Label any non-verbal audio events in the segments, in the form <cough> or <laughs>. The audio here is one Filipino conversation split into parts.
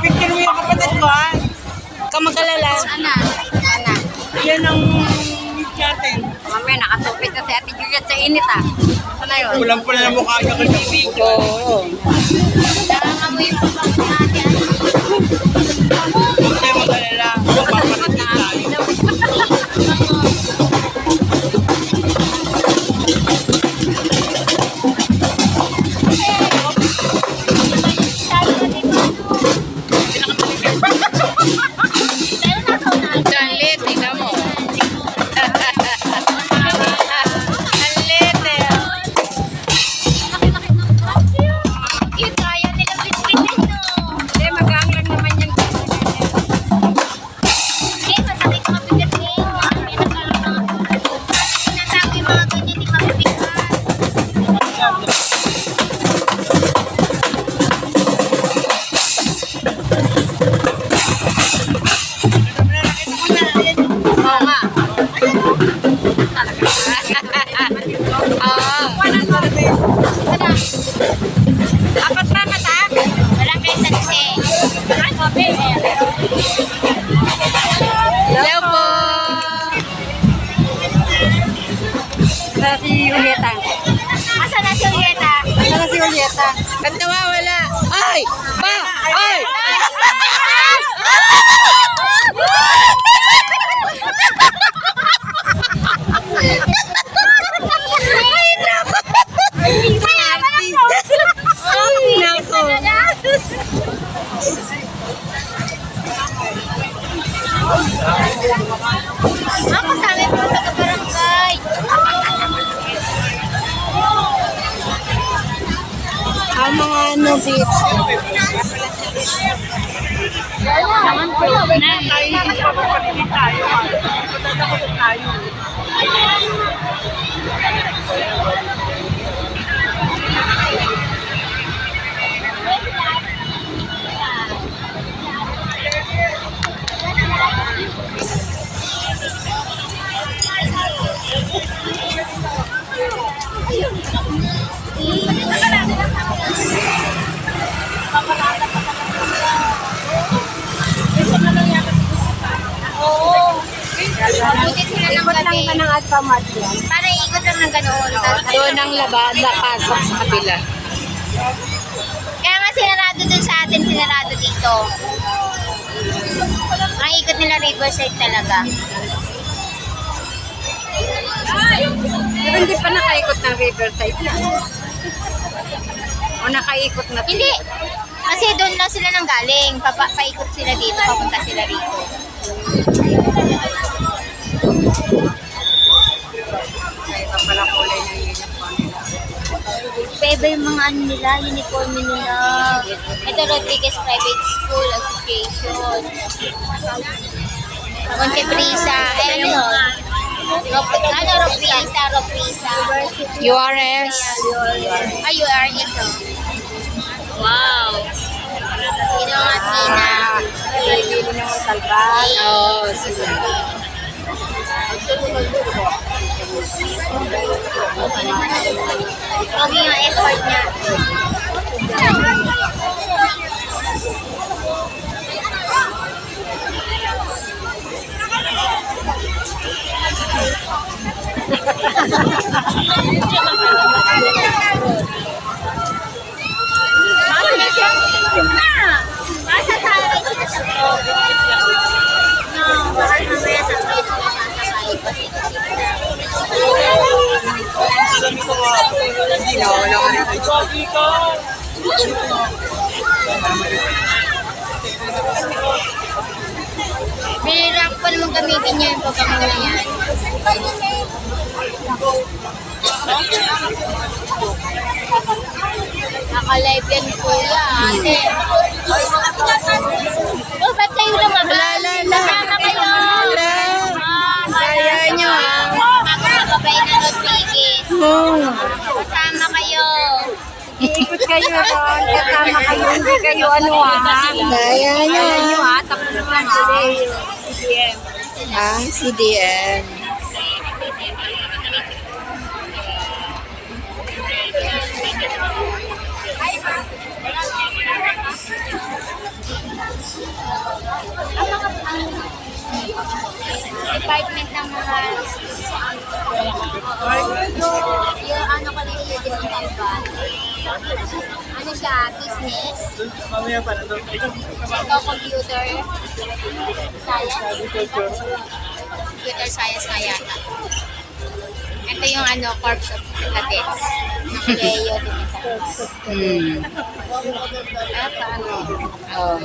Picture mo yung kapatid ko, ha? Kamagalala. Ana? Ana? Yan ang natin. Mamaya nakatupit na si Ate Juliet sa init ah. Ano yun? Kulang pala na mukha niya kay video. Oo. Ba't nawawala? Ay! Pa! Ay! Ay, lang ka ng alphamart yan. Para ikot lang ng ganoon. Doon ang labada, pasok sa kabila. Kaya nga sinarado dun sa atin, sinarado dito. Ang ikot nila Riverside talaga. Pero hindi pa nakaikot ng riverside na. O nakaikot na. Hindi. Kasi doon lang sila nang galing. Papa, paikot sila dito, papunta sila rito. Iba yung mga ano nila, uniform nila. Ito Rodriguez Private School Association. Monte Prisa. Eh, ano ano, Roprisa, Roprisa. URS. Ay, you are ito. Wow. Ito ang Athena. Bibili ng salbal. Oo, sige. Huwag yung effort niya. Mama na siya. Na! Basta sa akin siya sa No, baka mamaya sa akin siya sasakay. Hindi na, wala ka rin. Bihira ko pa naman gamitin niya yung pagkakamala yan. Naka-live yan kuya, ate. Oh, ba't kayo lumabas? Wala, wala. Kasama kayo. Wala. Kaya nyo, ah. Mga kabay na Rodriguez. Hmm. Kasama kayo. Iikot kayo ron. Kasama kayo. Hindi kayo ano ah. Kaya nyo. Kaya nyo ah. Tapos na lang ah. CDM. Ah, department ng mga yung ano ko na yung ba? Ano siya? Business? Ito, computer? Science? Computer science nga yata. Ito yung ano, Corps of Cadets. Ng Leo Dimitars. Hmm. Ah, paano? Oh.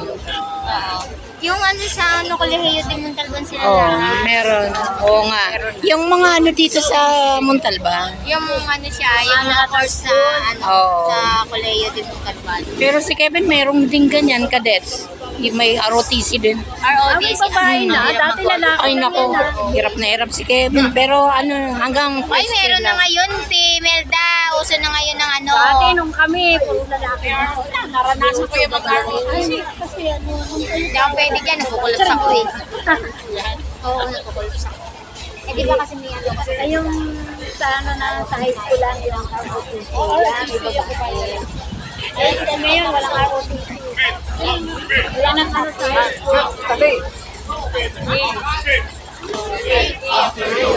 Oo. Yung ano sa ano, Colegio de Montalban sila Oh, lahat. meron. Oo nga. Yung mga ano dito sa Montalban. Yung ano siya, yung mga course sa ano, Oo. sa Colegio de Montalban. Pero si Kevin mayroong din ganyan, cadets. May ROTC din. ROTC. babae na, dati lalaki. Ay nako, hirap na hirap si Kevin. Pero ano, hanggang Ay, meron na lang. ngayon, P. Melda. Uso na ngayon ng ano. Dati nung kami, puro lalaki. Wala, naranasan ko yung mag-ROTC. Hindi ako pwede dyan. Nagkukulops ako eh. <laughs> Oo, nagkukulops ako. Eh, di ba kasi may ano kasi Ay, yung sa ano na, sa high school lang, yung ROTC. Yan, di ba? Eh, sa ngayon, walang ROTC. Wala nang ano sa school.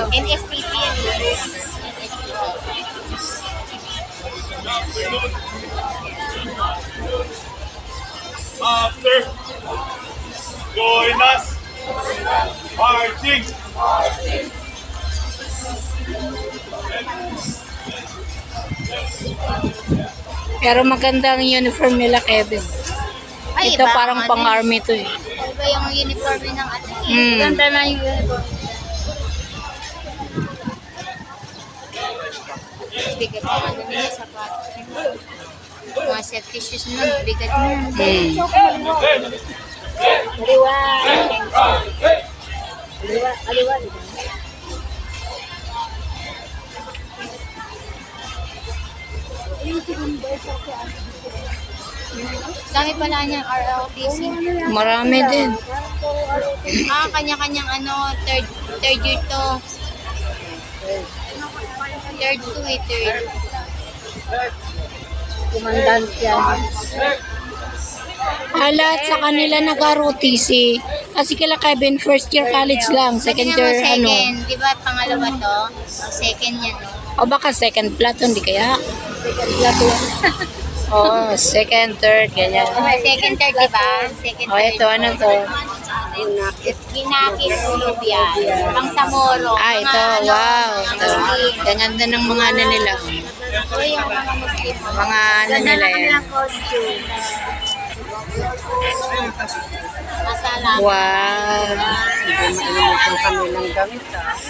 NSPP yan. After, join us. Marching. Pero maganda ang uniform nila, Kevin. Ay, Ito iba parang ang ano pang-army to eh. Iba yung uniform ng ano eh. Mm. Ganda na yung uniform. Bigat ng ano nila, sapatos. Mga safety shoes nun, bigat na. Hmm. Aliwa. Aliwa, aliwa. Dami pala niyang RLTC. Marami din. Ah, kanya-kanyang ano, third, third year to. Third to eh, third. Kumandant yan. Lahat sa kanila nag-ROTC. Kasi kila Kevin, first year college lang. Second year, ano. second. Di ba pangalawa to? Second yan. O baka second platoon, di kaya? <laughs> Oo, second, third, ganyan. Oh, second, third, di ba? Second, O, ito, ano to? Ginakit ulog yan. Pang Samoro. Ah, ito, ano, wow. Ito. Ganyan din ng mga ano nila. Ito yung mga Muslim. Mga ano nila yan. costume. Wow. Oh.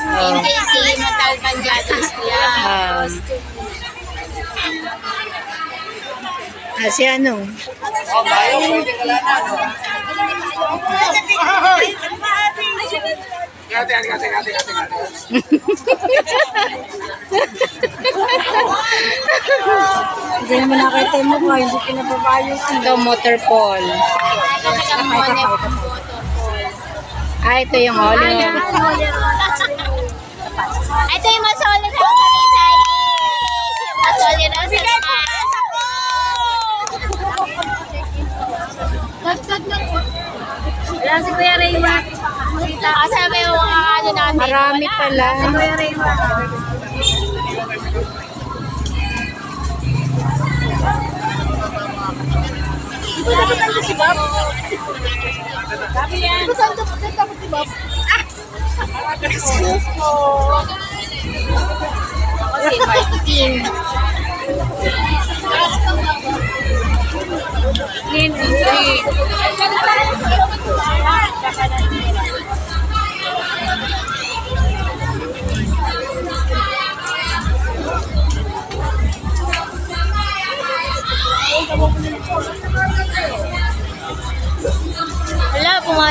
MJC, Matal Panjados yan. Um, ah, si ano? Hindi naman nakita mo ko, hindi pinababayo. Ito, motor pole. Ah, ito yung holo. Ito yung masolid sa Sanisay. Masolid sa Sanisay. Wala si Kuya Raymond. Ah, sabi mo mga ano namin. Marami wala. pala. Kuya Raymond. Ako si Martin. Wala,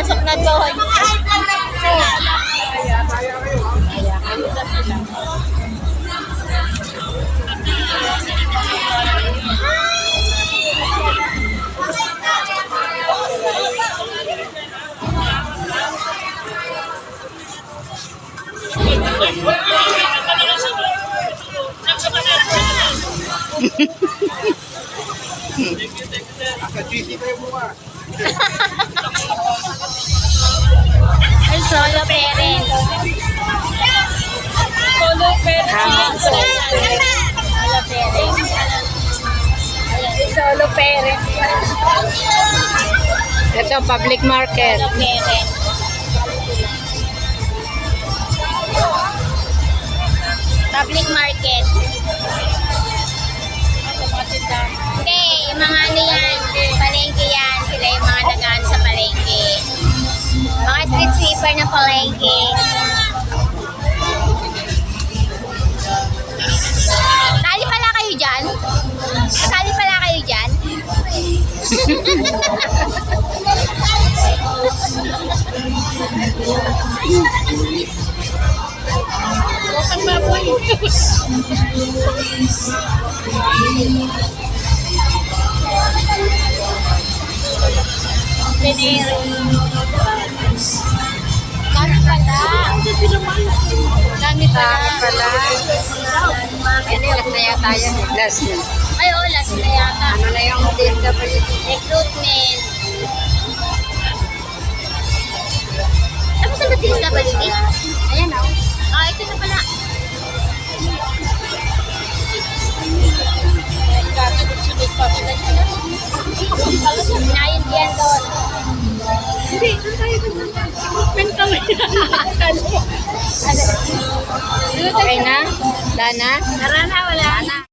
pasok na doon. Hehehehe <laughs> solo parent. Solo pero Ah, Solo solo parent. Solo parent. Ito, public market. Solo parent. Public market. Hindi, mga ano yan, street sweeper na palengke. Sali pala kayo dyan? Sali pala kayo dyan? Kami Dami pala. Yan, last na yata yan. Last na. Ay, oo, last na yata. Ano na yung DMW? Recruitment. Tapos batis na balik Ayan oh. Ah, ito na pala. Nayin yan doon. <laughs> Okay na? Dana? Tara na, wala na.